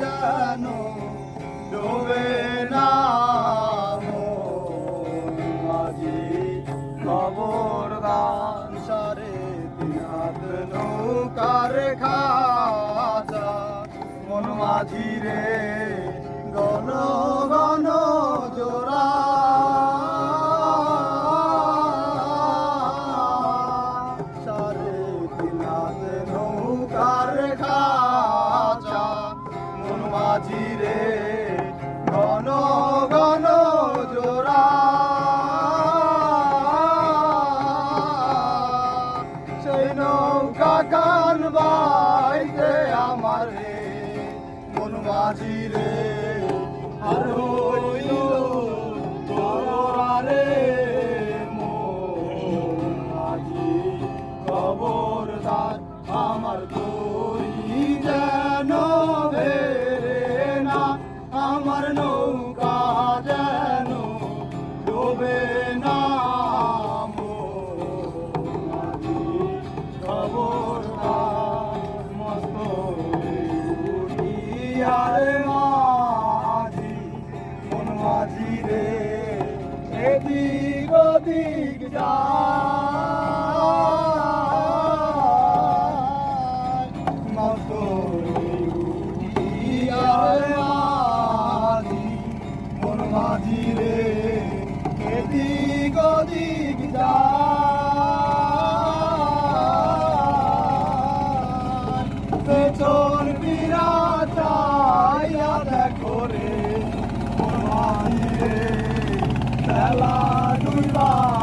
যেন ডোবে না মাঝি নৌকার খাজা মন মাঝি রে মন মাঝি রে আর হইল তোরা রে মন মাঝি আমার তৈরি এদিক ওদিক যায় মতরে উঠিয়া মন মাঝি রে এদিক ওদিক যায় পেছন বিরাটা 来啦终于到啦